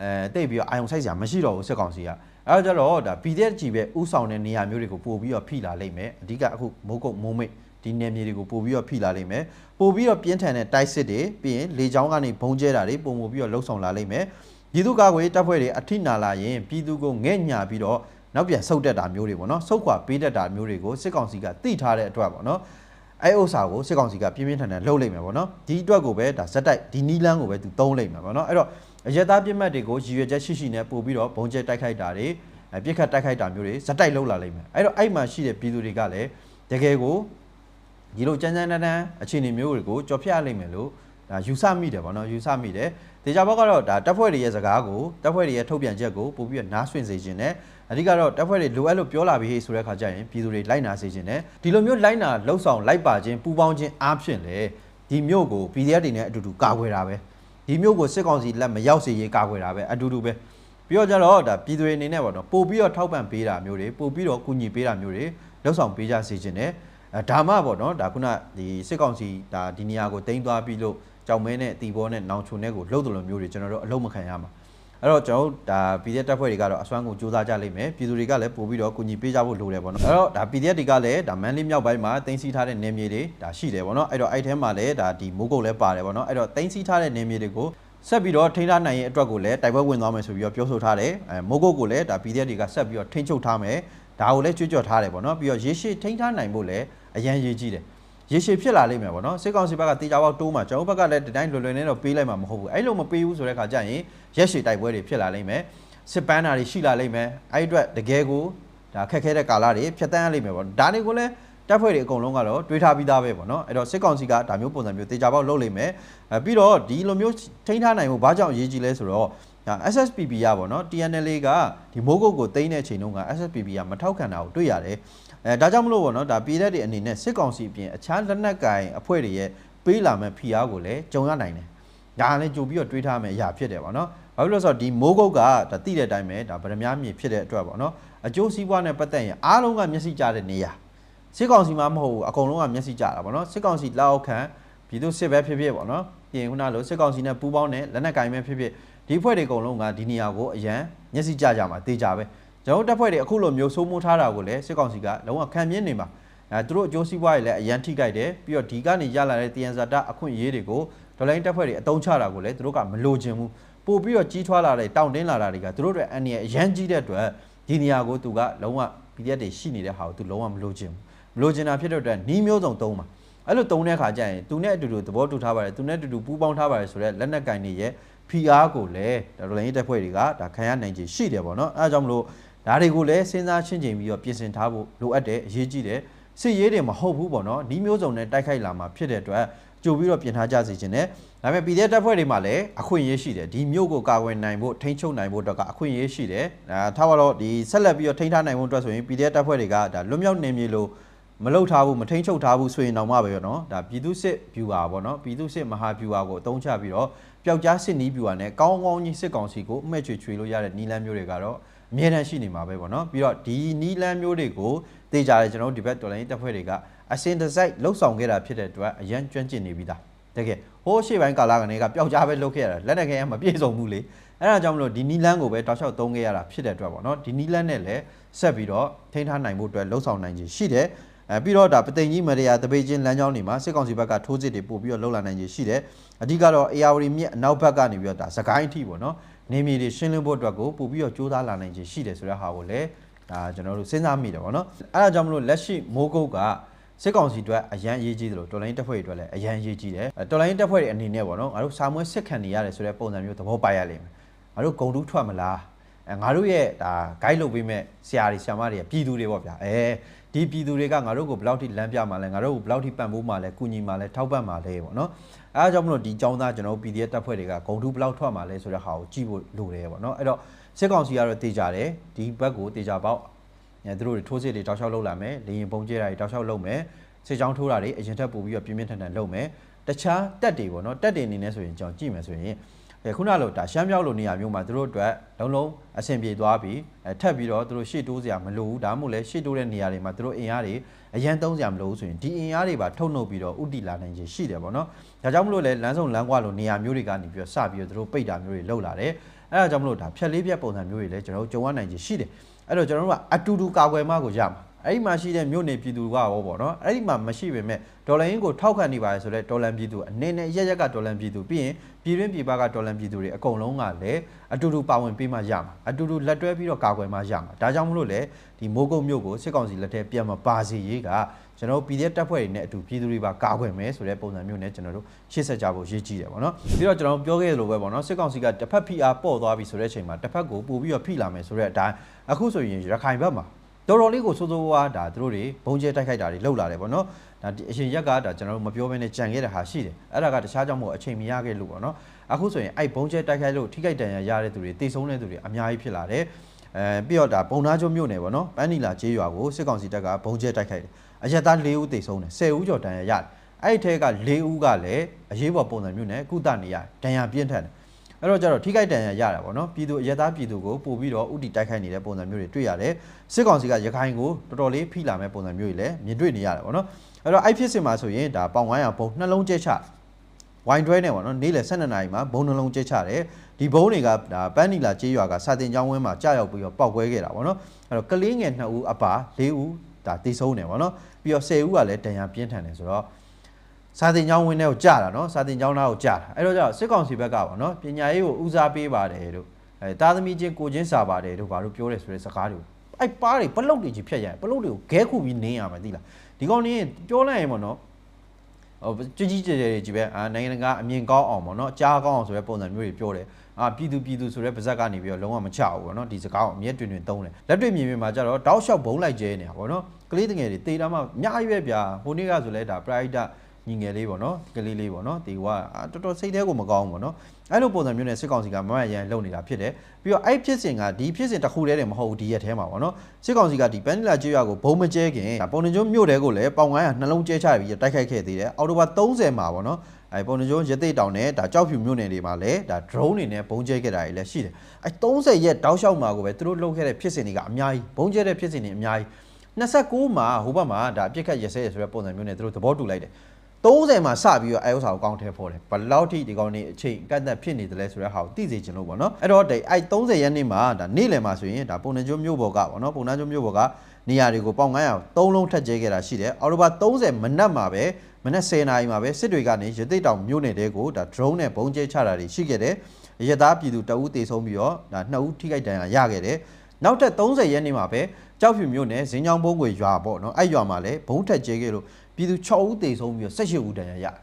အဲတိတ်ပြီးတော့အာယုံဆိုင်စရာမရှိတော့ဘူးစစ်ကောင်စီက အဲ့တော့ကျတော့ဒါ PDF ကြီးပဲဥဆောင်တဲ့နေရာမျိုးတွေကိုပို့ပြီးတော့ဖိလာလိမ့်မယ်အဓိကအခုမိုးကုတ်မိုးမိတ်ဒီနယ်မြေတွေကိုပို့ပြီးတော့ဖိလာလိမ့်မယ်ပို့ပြီးတော့ပြင်းထန်တဲ့တိုက်စစ်တွေပြီးရင်လေချောင်းကနေဘုံကျဲတာတွေပုံမှုပြီးတော့လှုပ်ဆောင်လာလိမ့်မယ်ပြည်သူ့ကာကွယ်ရေးတပ်ဖွဲ့တွေအထိနာလာရင်ပြည်သူကိုငဲ့ညာပြီးတော့နောက်ပြန်ဆုတ်တက်တာမျိုးတွေပေါ့နော်ဆုတ်ခွာပေးတတ်တာမျိုးတွေကိုစစ်ကောင်စီကတိထားတဲ့အတွက်ပေါ့နော်အဲဥစ္စာကိုစစ်ကောင်စီကပြင်းပြင်းထန်ထန်လှုပ်လိုက်မယ်ပေါ့နော်ဒီအတွက်ကိုပဲဒါဇက်တိုက်ဒီနီလန်းကိုပဲသူသုံးလိုက်မယ်ပေါ့နော်အဲ့တော့ အရက်သားပြစ်မှတ်တွေကိုရည်ရွယ်ချက်ရှိရှိနဲ့ပို့ပြီးတော့ဘုံကျဲတိုက်ခိုက်တာတွေအပြစ်ခတ်တိုက်ခိုက်တာမျိုးတွေဇက်တိုက်လှုပ်လာလိမ့်မယ်အဲ့တော့အဲ့မှာရှိတဲ့ပြည်သူတွေကလည်းတကယ်ကိုဒီလိုကြမ်းကြမ်းတမ်းတမ်းအခြေအနေမျိုးတွေကိုကြော်ဖြတ်လိုက်မယ်လို့ဒါယူဆမိတယ်ပေါ့နော်ယူဆမိတယ်ဒေကြဘောက်ကတော့ဒါတပ်ဖွဲ့တွေရဲ့စကားကိုတပ်ဖွဲ့တွေရဲ့ထုတ်ပြန်ချက်ကိုပို့ပြီးတော့နားဆွင့်စေခြင်းနဲ့အဓိကတော့တပ်ဖွဲ့တွေလိုအပ်လို့ပြောလာပြီးဆိုတဲ့ခါကျရင်ပြည်သူတွေလိုက်နာစေခြင်းနဲ့ဒီလိုမျိုးလိုက်နာလှုပ်ဆောင်လိုက်ပါခြင်းပူးပေါင်းခြင်းအားဖြင့်လေဒီမျိုးကို PDF တွေနဲ့အတူတူကာကွယ်တာပဲ ဒီမျိုးကိုစစ်ကောင်စီလက်မရောက်စေရေးကာကွယ်တာပဲအတူတူပဲပြီးတော့ကြတော့ဒါပြည်သူတွေအနေနဲ့ပေါ့နော်ပို့ပြီးတော့ထောက်ပံ့ပေးတာမျိုးတွေပို့ပြီးတော့ကူညီပေးတာမျိုးတွေလှုပ်ဆောင်ပေးကြစေခြင်းနဲ့အဲဒါမှပေါ့နော်ဒါခုနဒီစစ်ကောင်စီဒါဒီနေရာကိုတင်သွားပြီးလို့ကြောင်မဲနဲ့တီဘောနဲ့နောင်ချုံနဲ့ကိုလှုပ်တယ်လို့မျိုးတွေကျွန်တော်တို့အလုံးမခံရမှာ အဲ့တော့ကျွန်တော်တို့ဒါ PDF တပ်ဖွဲ့တွေကတော့အစွမ်းကိုစူးစမ်းကြလိမ့်မယ်ပြည်သူတွေကလည်းပို့ပြီးတော့ကူညီပေးကြဖို့လိုတယ်ပေါ့နော်အဲ့တော့ဒါ PDF တွေကလည်းဒါမန်လေးမြောက်ပိုင်းမှာတင်စီထားတဲ့နေမြေတွေဒါရှိတယ်ပေါ့နော်အဲ့တော့အဲ့ထဲမှာလည်းဒါဒီမိုးကုတ်လည်းပါတယ်ပေါ့နော်အဲ့တော့တင်စီထားတဲ့နေမြေတွေကိုဆက်ပြီးတော့ထိန်းထားနိုင်ရင်အတွက်ကိုလည်းတိုက်ပွဲဝင်သွားမယ်ဆိုပြီးတော့ပြောဆိုထားတယ်အဲမိုးကုတ်ကိုလည်းဒါ PDF တွေကဆက်ပြီးတော့ထိန်းချုပ်ထားမယ်ဒါကိုလည်းကြွကြော်ထားတယ်ပေါ့နော်ပြီးတော့ရေရှည်ထိန်းထားနိုင်ဖို့လည်းအရန်ရေးကြီးတယ် ရေရှည်ဖြစ်လာလိမ့်မယ်ပေါ့နော်စစ်ကောင်စီဘက်ကတေချာပေါက်တိုးမှာကျွန်တော်ဘက်ကလည်းဒီတိုင်းလွယ်လွယ်နဲ့တော့ပေးလိုက်မှာမဟုတ်ဘူးအဲ့လိုမပေးဘူးဆိုတဲ့ခါကျရင်ရက်ရှည်တိုက်ပွဲတွေဖြစ်လာလိမ့်မယ်စစ်ပန်းတာတွေရှိလာလိမ့်မယ်အဲ့အတွက်တကယ်ကိုဒါခက်ခဲတဲ့ကာလတွေဖြတ်တန်းရလိမ့်မယ်ပေါ့ဒါတွေကိုလည်းတပ်ဖွဲ့တွေအကုန်လုံးကတော့တွေးထားပြီးသားပဲပေါ့နော်အဲ့တော့စစ်ကောင်စီကဒါမျိုးပုံစံမျိုးတေချာပေါက်လုပ်လိမ့်မယ်အဲပြီးတော့ဒီလိုမျိုးထိန်းထားနိုင်ဖို့ဘာကြောင့်အရေးကြီးလဲဆိုတော့ဒါ SSPP ရပါတော့ TNL ကဒီမိုးကုတ်ကိုတင်းတဲ့အချိန်တုန်းက SSPP ကမထောက်ခံတာကိုတွေ့ရတယ် အဲဒါကြောင့်မလို့ပေါ့နော်ဒါပြည်သက်တွေအနေနဲ့စစ်ကောင်စီအပြင်အခြားလက်နက်ကင်အဖွဲ့တွေရဲ့ပေးလာမဲ့ဖိအားကိုလည်းကြုံရနိုင်တယ်ဒါကလည်းကြိုပြီးတော့တွေးထားမယ်အရာဖြစ်တယ်ပေါ့နော်ဘာဖြစ်လို့လဲဆိုတော့ဒီမိုးကုတ်ကဒါတိတဲ့အတိုင်းပဲဒါဗရမ ्या မြေဖြစ်တဲ့အတွက်ပေါ့နော်အကျိုးစီးပွားနဲ့ပတ်သက်ရင်အားလုံးကမျက်စိကျတဲ့နေရာစစ်ကောင်စီမှမဟုတ်ဘူးအကုန်လုံးကမျက်စိကျတာပေါ့နော်စစ်ကောင်စီလက်အောက်ခံပြည်သူစစ်ပဲဖြစ်ဖြစ်ပေါ့နော်ပြင်ခုနလိုစစ်ကောင်စီနဲ့ပူးပေါင်းတဲ့လက်နက်ကင်ပဲဖြစ်ဖြစ်ဒီဖွဲ့တွေအကုန်လုံးကဒီနေရာကိုအရန်မျက်စိကျကြမှာတေချာပဲ ကျွန်တော်တို့တပ်ဖွဲ့တွေအခုလိုမျိုးစိုးမိုးထားတာကိုလည်းစစ်ကောင်စီကလုံးဝခံမြင်နေမှာအဲသူတို့အကျိုးစီးပွားတွေလည်းအရန်ထိကြိုက်တယ်ပြီးတော့ဒီကနေရလာတဲ့တယန်ဇာတာအခွင့်အရေးတွေကိုဒေါ်လာရင်းတပ်ဖွဲ့တွေအတုံးချတာကိုလည်းသူတို့ကမလိုချင်ဘူးပို့ပြီးတော့ကြီးထွားလာတဲ့တောင့်တင်းလာတာတွေကသူတို့တွေအန်ရအရန်ကြီးတဲ့အတွက်ဒီနေရာကိုသူကလုံးဝ PDF တွေရှိနေတဲ့ဟာကိုသူလုံးဝမလိုချင်ဘူးမလိုချင်တာဖြစ်တဲ့အတွက်နီးမျိုးစုံသုံးပါအဲ့လိုသုံးတဲ့အခါကျရင်သူနဲ့အတူတူသဘောတူထားပါတယ်သူနဲ့အတူတူပူးပေါင်းထားပါတယ်ဆိုတော့လက်နက်ကင်တွေရဲ့ PR ကိုလည်းဒေါ်လာရင်းတပ်ဖွဲ့တွေကဒါခံရနိုင်ခြေရှိတယ်ပေါ့နော်အဲဒါကြောင့်မလို့ ဒါတွေကိုလည်းစဉ်းစားရှင်းချိန်ပြီးတော့ပြင်ဆင်ထားဖို့လိုအပ်တယ်အရေးကြီးတယ်စစ်ရေးတွေမဟုတ်ဘူးပေါ့နော်နီးမျိုးစုံနဲ့တိုက်ခိုက်လာမှာဖြစ်တဲ့အတွက်ကြိုပြီးတော့ပြင်ထားကြစီခြင်းနဲ့ဒါပေမဲ့ PDF တပ်ဖွဲ့တွေမှာလည်းအခွင့်အရေးရှိတယ်ဒီမျိုးကိုကာကွယ်နိုင်ဖို့ထိန်းချုပ်နိုင်ဖို့အတွက်ကအခွင့်အရေးရှိတယ်ဒါထားပါတော့ဒီဆက်လက်ပြီးတော့ထိန်းထားနိုင်ဖို့အတွက်ဆိုရင် PDF တပ်ဖွဲ့တွေကဒါလွတ်မြောက်နေမြေလို့မလုထားဘူးမထိန်းချုပ်ထားဘူးဆိုရင်တော့မှပဲရောနော်ဒါပြည်သူစစ် viewer ပေါ့နော်ပြည်သူစစ်မဟာ viewer ကိုအသုံးချပြီးတော့ ပျောက်ကြားစစ်နီး viewer နဲ့ကောင်းကောင်းကြီးစစ်ကောင်စီကိုအမှဲ့ချွေချွေလို့ရတဲ့နီလန်းမျိုးတွေကတော့အမြဲတမ်းရှိနေမှာပဲပေါ့နော်ပြီးတော့ဒီနီလန်းမျိုးတွေကိုတေးကြတယ်ကျွန်တော်တို့ဒီဘက်တော်လိုင်းတပ်ဖွဲ့တွေကအစင်တစိုက်လှုပ်ဆောင်ခဲ့တာဖြစ်တဲ့အတွက်အရန်ကျွမ်းကျင်နေပြီသားတကယ်ဟိုးရှေ့ပိုင်းကာလကနေကပျောက်ကြားပဲလှုပ်ခဲ့ရတာလက်နက်ခဲမပြည့်စုံဘူးလေအဲ့ဒါကြောင့်မလို့ဒီနီလန်းကိုပဲတောက်လျှောက်သုံးခဲ့ရတာဖြစ်တဲ့အတွက်ပေါ့နော်ဒီနီလန်းနဲ့လည်းဆက်ပြီးတော့ထိန်းထားနိုင်ဖို့အတွက်လှုပ်ဆောင်နိုင်ခြင်းရှိတယ် အဲပြီးတော့ဒါပသိမ်ကြီးမရယာတပိတ်ချင်းလမ်းကြောင်းတွေမှာစစ်ကောင်စီဘက်ကထိုးစစ်တွေပို့ပြီးတော့လှုပ်လာနိုင်ခြင်းရှိတယ်အဓိကတော့ AR မြစ်အနောက်ဘက်ကနေပြီးတော့ဒါစကိုင်းအထိပေါ့နော်နေမြေတွေရှင်းလင်းဖို့အတွက်ကိုပို့ပြီးတော့စူးစမ်းလာနိုင်ခြင်းရှိတယ်ဆိုတဲ့ဟာကိုလည်းဒါကျွန်တော်တို့စဉ်းစားမိတယ်ပေါ့နော်အဲဒါကြောင့်မလို့လက်ရှိမိုးကုတ်ကစစ်ကောင်စီအတွက်အရန်အရေးကြီးတယ်လို့တော်လိုင်းတပ်ဖွဲ့တွေအတွက်လည်းအရန်အရေးကြီးတယ်တော်လိုင်းတပ်ဖွဲ့တွေအနေနဲ့ပေါ့နော်ငါတို့စာမွေးစစ်ခံနေရတယ်ဆိုတဲ့ပုံစံမျိုးသဘောပေါက်ရလိမ့်မယ်ငါတို့ဂုံတူးထွက်မလားအဲ ငါတို့ရဲ့ဒါ guide လုပ်ပေးမဲ့ဆရာတွေဆရာမတွေကပြည်သူတွေပေါ့ဗျာအဲဒီပြည်သူတွေကငါတို့ကိုဘယ်လောက်ထိလမ်းပြမှာလဲငါတို့ကိုဘယ်လောက်ထိပံ့ပိုးမှာလဲကုညီမှာလဲထောက်ပံ့မှာလဲပေါ့နော်အဲဒါကြောင့်မလို့ဒီចောင်းသားကျွန်တော်တို့ PDF တပ်ဖွဲ့တွေကဂုံတူးဘယ်လောက်ထွက်မှာလဲဆိုတဲ့ဟာကိုကြည့်ဖို့လိုတယ်ပေါ့နော်အဲ့တော့စစ်ကောင်စီကတော့တေချာတယ်ဒီဘက်ကိုတေချာပေါက်အဲသူတို့တွေထိုးစစ်တွေတောက်လျှောက်လုပ်လာမယ်လေရင်ပုံကျဲတာတွေတောက်လျှောက်လုပ်မယ်စစ်ကြောင်းထိုးတာတွေအရင်ထက်ပိုပြီးတော့ပြင်းပြင်းထန်ထန်လုပ်မယ်တခြားတက်တွေပေါ့နော်တက်တွေအနေနဲ့ဆိုရင်ကျွန်တော်ကြည့်မယ်ဆိုရင် အဲခုနလိုဒါရှမ်းမြောက်လိုနေရာမျိုးမှာသူတို့အတွက်လုံးလုံးအဆင်ပြေသွားပြီအဲထပ်ပြီးတော့သူတို့ရှေ့တိုးစရာမလိုဘူးဒါမှမဟုတ်လဲရှေ့တိုးတဲ့နေရာတွေမှာသူတို့အင်အားတွေအရန်သုံးစရာမလိုဘူးဆိုရင်ဒီအင်အားတွေပါထုတ်နှုတ်ပြီးတော့ဥတီလာနိုင်ခြင်းရှိတယ်ပေါ့နော်ဒါကြောင့်မလို့လဲလမ်းစုံလမ်းကွာလိုနေရာမျိုးတွေကနေပြီးတော့စပြီးတော့သူတို့ပိတ်တာမျိုးတွေလုပ်လာတယ်အဲဒါကြောင့်မလို့ဒါဖြက်လေးပြက်ပုံစံမျိုးတွေလည်းကျွန်တော်တို့ကြုံရနိုင်ခြင်းရှိတယ်အဲ့တော့ကျွန်တော်တို့ကအတူတူကာကွယ်မှကိုရမှာ အဲ့ဒီမှာရှိတဲ့မြို့နယ်ပြည်သူကရောပေါ့နော်အဲ့ဒီမှာမရှိပေမဲ့ဒေါ်လာရင်းကိုထောက်ခံနေပါရဆိုတော့ဒေါ်လာပြည်သူအနေနဲ့ရက်ရက်ကဒေါ်လာပြည်သူပြီးရင်ပြည်တွင်းပြည်ပကဒေါ်လာပြည်သူတွေအကုန်လုံးကလည်းအတူတူပါဝင်ပေးမှရမှာအတူတူလက်တွဲပြီးတော့ကာကွယ်မှရမှာဒါကြောင့်မလို့လေဒီမိုးကုတ်မြို့ကိုစစ်ကောင်စီလက်ထက်ပြန်မပါစေရေးကကျွန်တော် PDF တပ်ဖွဲ့တွေနဲ့အတူပြည်သူတွေပါကာကွယ်မယ်ဆိုတဲ့ပုံစံမျိုးနဲ့ကျွန်တော်တို့ရှေ့ဆက်ကြဖို့ရည်ကြီးတယ်ပေါ့နော်ပြီးတော့ကျွန်တော်ပြောခဲ့သလိုပဲပေါ့နော်စစ်ကောင်စီကတစ်ဖက် PR ပေါ့သွားပြီဆိုတဲ့အချိန်မှာတစ်ဖက်ကိုပို့ပြီးတော့ဖိလာမယ်ဆိုတဲ့အတိုင်းအခုဆိုရင်ရခိုင်ဘက်မှာ တော်တော်လေးကိုစိုးစိုးဝါးဒါသူတို့တွေဘုံကျဲတိုက်ခိုက်တာတွေလှုပ်လာတယ်ပေါ့နော်ဒါဒီအရင်ရက်ကဒါကျွန်တော်တို့မပြောဘဲနဲ့ကြံခဲ့တဲ့ဟာရှိတယ်အဲ့ဒါကတခြားကြောင့်မို့အချိန်မရခဲ့လို့ပေါ့နော်အခုဆိုရင်အဲ့ဘုံကျဲတိုက်ခိုက်လို့ထိခိုက်ဒဏ်ရာရတဲ့သူတွေတိတ်ဆုံးတဲ့သူတွေအများကြီးဖြစ်လာတယ်အဲပြီးတော့ဒါပုံနာကျုံမြို့နယ်ပေါ့နော်ပန်းနီလာကျေးရွာကိုစစ်ကောင်စီတပ်ကဘုံကျဲတိုက်ခိုက်တယ်အရက်သား၄ဦးတိတ်ဆုံးတယ်10ဦးကျော်ဒဏ်ရာရတယ်အဲ့ဒီထဲက၄ဦးကလည်းအရေးပေါ်ပုံစံမျိုးနဲ့ကုသနေရတယ်ဒဏ်ရာပြင်းထန်တယ် အဲ့တော့ကျတော့ထိခိုက်ဒဏ်ရာရတာပေါ့နော်ပြည်သူအရက်သားပြည်သူကိုပို့ပြီးတော့ဥတီတိုက်ခိုက်နေတဲ့ပုံစံမျိုးတွေတွေ့ရတယ်စစ်ကောင်စီကရခိုင်ကိုတော်တော်လေးဖိလာမဲ့ပုံစံမျိုးတွေလည်းမြင်တွေ့နေရတယ်ပေါ့နော်အဲ့တော့အဲ့ဖြစ်စင်မှာဆိုရင်ဒါပေါင်900ပုံနှလုံးကျဲချဝိုင်တွဲနေပေါ့နော်နေ့လယ်12နာရီမှာဘုံနှလုံးကျဲချတယ်ဒီဘုံတွေကဒါပန်းနီလာကျေးရွာကစာတင်ကျောင်းဝင်းမှာကြာရောက်ပြီးတော့ပောက်ကွဲခဲ့တာပေါ့နော်အဲ့တော့ကလေးငယ်2ဦးအပါ4ဦးဒါတည်ဆုံးတယ်ပေါ့နော်ပြီးတော့10ဦးကလည်းဒဏ်ရာပြင်းထန်တယ်ဆိုတော့ စာတင်ကျောင်းဝင်းထဲကိုကြာတာနော်စာတင်ကျောင်းသားကိုကြာတာအဲ့တော့ကျတော့စစ်ကောင်စီဘက်ကပေါ့နော်ပညာရေးကိုဦးစားပေးပါတယ်လို့အဲတာသမီချင်းကိုချင်းစာပါတယ်လို့ဘာလို့ပြောတယ်ဆိုတဲ့စကားတွေကိုအဲ့ပါးတွေပလုတ်တွေကြီးဖြတ်ရတယ်ပလုတ်တွေကိုဂဲခုပြီးနင်းရမှာသိလားဒီကောင်နေပြောလိုက်ရင်ပေါ့နော်ဟိုကြကြီးကြဲကြဲတွေကြီးပဲအာနိုင်ငံတကာအမြင်ကောင်းအောင်ပေါ့နော်ကြားကောင်းအောင်ဆိုတဲ့ပုံစံမျိုးတွေပြောတယ်အာပြည်သူပြည်သူဆိုတဲ့ပါဇက်ကနေပြီးတော့လုံးဝမချဘူးပေါ့နော်ဒီစကားကိုအမြဲတွင်တွင်သုံးတယ်လက်တွေ့မြင်မြင်မှာကြတော့တောက်လျှောက်ဘုံလိုက်ကျဲနေတာပေါ့နော်ကလေးတငယ်တွေတေးတာမှအများကြီးပဲဗျာဟိုနေ့ကဆိုလဲဒါ pride ညီငယ်လေးပေါ့နော်ကလေးလေးပေါ့နော်ဒီကတော်တော်စိတ်ထဲကိုမကောင်းဘူးပေါ့နော်အဲ့လိုပုံစံမျိုးနဲ့စစ်ကောင်စီကမမရန်လုပ်နေတာဖြစ်တယ်ပြီးတော့အဲ့ဖြစ်စဉ်ကဒီဖြစ်စဉ်တစ်ခုတည်းတည်းမဟုတ်ဘူးဒီရက်ထဲမှာပေါ့နော်စစ်ကောင်စီကဒီပန်နီလာကျွော်ကိုဘုံမကျဲခင်ပုံနှကျုံးမြို့တဲကိုလည်းပေါင်900နှလုံးကျဲချပြီးတိုက်ခိုက်ခဲ့သေးတယ်အော်တိုဘာ30မှာပေါ့နော်အဲပုံနှကျုံးရသိတောင်နဲ့ဒါကြောက်ဖြူမြို့နယ်တွေမှာလည်းဒါ drone တွေနဲ့ဘုံကျဲခဲ့တာတွေလည်းရှိတယ်အဲ30ရက်တောက်လျှောက်မှာကိုပဲသူတို့လုပ်ခဲ့တဲ့ဖြစ်စဉ်တွေကအများကြီးဘုံကျဲတဲ့ဖြစ်စဉ်တွေအများကြီး29မှာဟိုဘက်မှာဒါအပြစ်ခတ်ရစဲရဆိုတဲ့ပုံစံမျိုးနဲ့သူတို့သဘောတူလိုက်တယ် 30မှာစပြီးတော့အဲဥစ္စာကိုကောင်းထဲပေါ်တယ်ဘယ်လောက်ထိဒီကောင်နေအချိန်ကန့်သက်ဖြစ်နေတယ်လဲဆိုတဲ့ဟာကိုသိစေချင်လို့ပေါ့နော်အဲ့တော့ဒီအဲ30ရက်နေ့မှာဒါနေ့လယ်မှာဆိုရင်ဒါပုံနှကျိုးမြို့ပေါ်ကပေါ့နော်ပုံနှကျိုးမြို့ပေါ်ကနေရာတွေကိုပေါင်900သုံးလုံးထပ်ကျဲခဲ့တာရှိတယ်အော်တိုဘာ30မနက်မှာပဲမနက်10နာရီမှာပဲစစ်တွေကနေရသိတောင်မြို့နယ်တဲကိုဒါ drone နဲ့ပုံကျဲချတာတွေရှိခဲ့တယ်ရသားပြည်သူတအူးတေဆုံးပြီးတော့ဒါ2ဦးထိခိုက်ဒဏ်ရာရခဲ့တယ်နောက်ထပ်30ရက်နေ့မှာပဲကြောက်ဖြူမြို့နယ်ဇင်းချောင်းဘုံကွေရွာပေါ့နော်အဲ့ရွာမှာလည်းဘုံထက်ကျဲခဲ့လို့ ပြည်သူ6ဦးတေဆုံးပြီးတော့18ဦးဒဏ်ရာရတယ်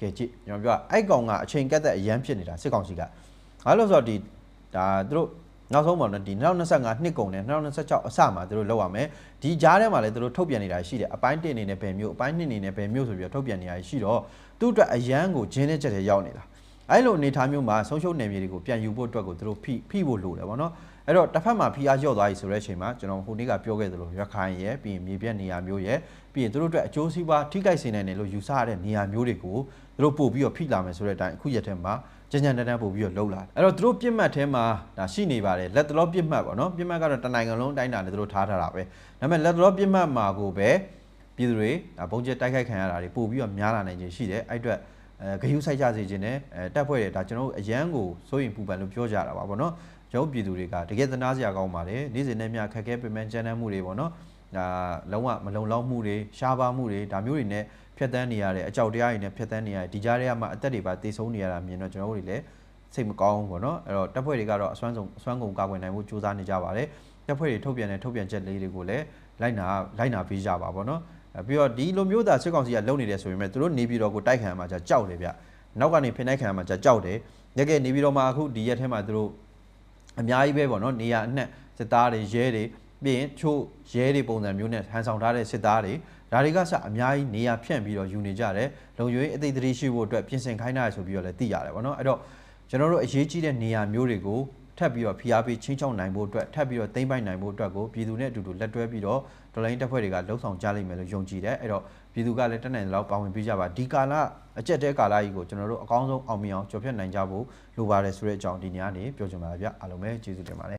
ကဲကြည့်ကျွန်တော်ပြောအဲ့ကောင်ကအချိန်ကက်သက်အရန်ဖြစ်နေတာစစ်ကောင်စီကဘာလို့လဲဆိုတော့ဒီဒါသူတို့နောက်ဆုံးပေါ့နော်ဒီ2025နှစ်ကုန်နဲ့2026အစမှာသူတို့လောက်ရမယ်ဒီကြားထဲမှာလည်းသူတို့ထုတ်ပြန်နေတာရှိတယ်အပိုင်း1အနေနဲ့ဘယ်မျိုးအပိုင်း2အနေနဲ့ဘယ်မျိုးဆိုပြီးတော့ထုတ်ပြန်နေတာရှိတော့သူ့အတွက်အရန်ကိုဂျင်းတဲ့ချက်တွေရောက်နေတာအဲ့လိုအနေထားမျိုးမှာဆုံးရှုံးနယ်မြေတွေကိုပြန်ယူဖို့အတွက်ကိုသူတို့ဖိဖိဖို့လိုတယ်ပေါ့နော် အဲ့တော့တစ်ဖက်မှာဖိအားလျော့သွားပြီဆိုတဲ့အချိန်မှာကျွန်တော်ဟိုနေ့ကပြောခဲ့သလိုရခိုင်ရဲ့ပြီးရင်မြေပြက်နေရာမျိုးရဲ့ပြီးရင်သူတို့အတွက်အကျိုးစီးပွားထိခိုက်စေနိုင်တယ်လို့ယူဆရတဲ့နေရာမျိုးတွေကိုသူတို့ပို့ပြီးတော့ဖိလာမယ်ဆိုတဲ့အတိုင်းအခုရက်ထဲမှာကြံကြံတန်းတန်းပို့ပြီးတော့လှုပ်လာတယ်အဲ့တော့သူတို့ပြစ်မှတ်ထဲမှာဒါရှိနေပါတယ်လက်တလောပြစ်မှတ်ပေါ့နော်ပြစ်မှတ်ကတော့တနိုင်ငံလုံးအတိုင်းတာနဲ့သူတို့ထားထားတာပဲဒါပေမဲ့လက်တလောပြစ်မှတ်မှာကိုပဲပြည်သူတွေဒါဘုံကျက်တိုက်ခိုက်ခံရတာတွေပို့ပြီးတော့များလာနိုင်ခြင်းရှိတယ်အဲ့အတွက်အဲဂယုစိုက်ကြစေခြင်းနဲ့အဲတက်ဖွဲ့တယ်ဒါကျွန်တော်တို့အရန်ကိုစိုးရင်ပူပန်လို့ပြောကြတာပါဗောနော် ရုပ်ပြည်သူတွေကတကယ်သနာစရာကောင်းပါတယ်နေ့စဉ်နဲ့မျှခက်ခဲပင်ပန်းကြမ်းတမ်းမှုတွေပေါ့နော်ဒါလုံးဝမလုံလောက်မှုတွေရှားပါမှုတွေဒါမျိုးတွေနဲ့ဖျက်ဆီးနေရတဲ့အကြောက်တရားတွေနဲ့ဖျက်ဆီးနေရတဲ့ဒီကြားထဲမှာအသက်တွေပါတိတ်ဆုံးနေရတာမြင်တော့ကျွန်တော်တို့တွေလည်းစိတ်မကောင်းဘူးပေါ့နော်အဲ့တော့တပ်ဖွဲ့တွေကတော့အစွမ်းဆုံးအစွမ်းကုန်ကာကွယ်နိုင်ဖို့စူးစမ်းနေကြပါတယ်တပ်ဖွဲ့တွေထုတ်ပြန်တဲ့ထုတ်ပြန်ချက်လေးတွေကိုလည်းလိုက်နာလိုက်နာပေးကြပါပေါ့နော်ပြီးတော့ဒီလိုမျိုးသာစစ်ကောင်စီကလုပ်နေတယ်ဆိုပေမဲ့သူတို့နေပြည်တော်ကိုတိုက်ခံရမှာကြောက်တယ်ဗျနောက်ကနေဖိနှိုက်ခံရမှာကြောက်တယ်ရခဲ့နေပြည်တော်မှာအခုဒီရက်ထဲမှာသူတို့ အများကြီးပဲဗောနော်နေရအနှက်စစ်သားတွေရဲတွေပြီးရင်ချို့ရဲတွေပုံစံမျိုးနဲ့ဟန်ဆောင်ထားတဲ့စစ်သားတွေဒါတွေကစအများကြီးနေရဖြန့်ပြီးတော့ယူနေကြတယ်လုံခြုံရေးအသိသတိရှိဖို့အတွက်ပြင်ဆင်ခိုင်းတာဆိုပြီးတော့လည်းသိရတယ်ဗောနော်အဲ့တော့ကျွန်တော်တို့အရေးကြီးတဲ့နေရာမျိုးတွေကိုထပ်ပြီးတော့ဖိအားပေးချင်းချောင်းနိုင်ဖို့အတွက်ထပ်ပြီးတော့သိမ့်ပိုက်နိုင်ဖို့အတွက်ကိုပြည်သူနဲ့အတူတူလက်တွဲပြီးတော့ဒေါ်လာရင်းတပ်ဖွဲ့တွေကလှုံ့ဆော်ကြလိမ့်မယ်လို့ယုံကြည်တယ်အဲ့တော့ ပြည်သူကလည်းတက်နိုင်တဲ့လောက်ပါဝင်ပေးကြပါဒီကာလအကျက်တဲကာလကြီးကိုကျွန်တော်တို့အကောင်းဆုံးအောင်မြင်အောင်ကျော်ဖြတ်နိုင်ကြဖို့လိုပါတယ်ဆိုတဲ့အကြောင်းဒီညနေပြောချင်ပါတယ်ဗျအားလုံးပဲကျေးဇူးတင်ပါတယ်